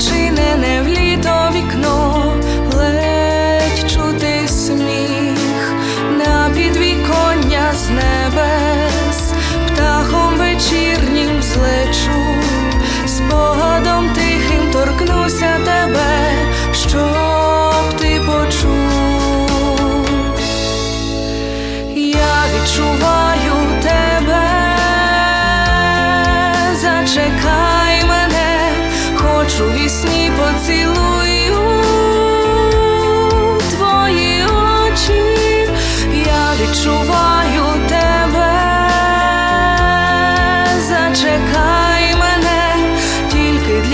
зачинене в літо вікно, ледь чути сміх.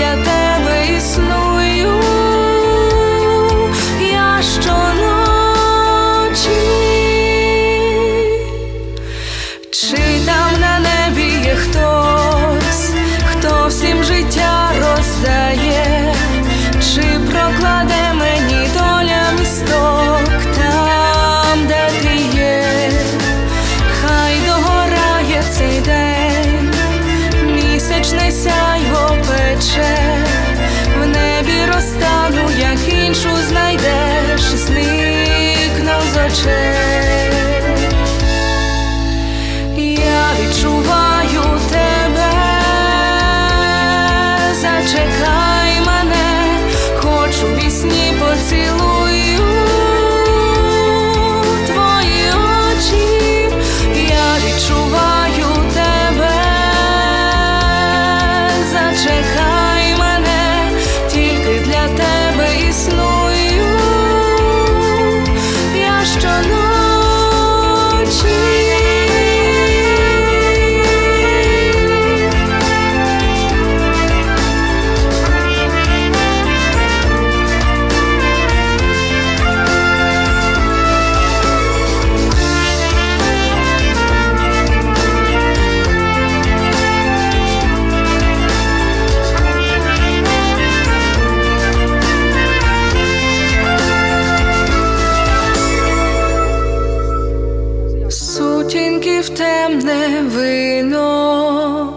ya te очей. Я відчуваю тебе, зачекаю. вино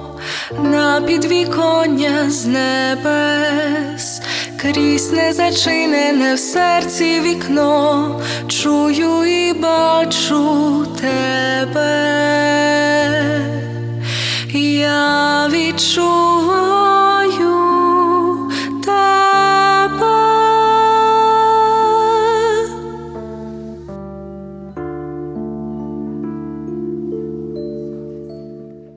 на підвіконня з небес, крізь незачинене в серці вікно, чую і бачу те.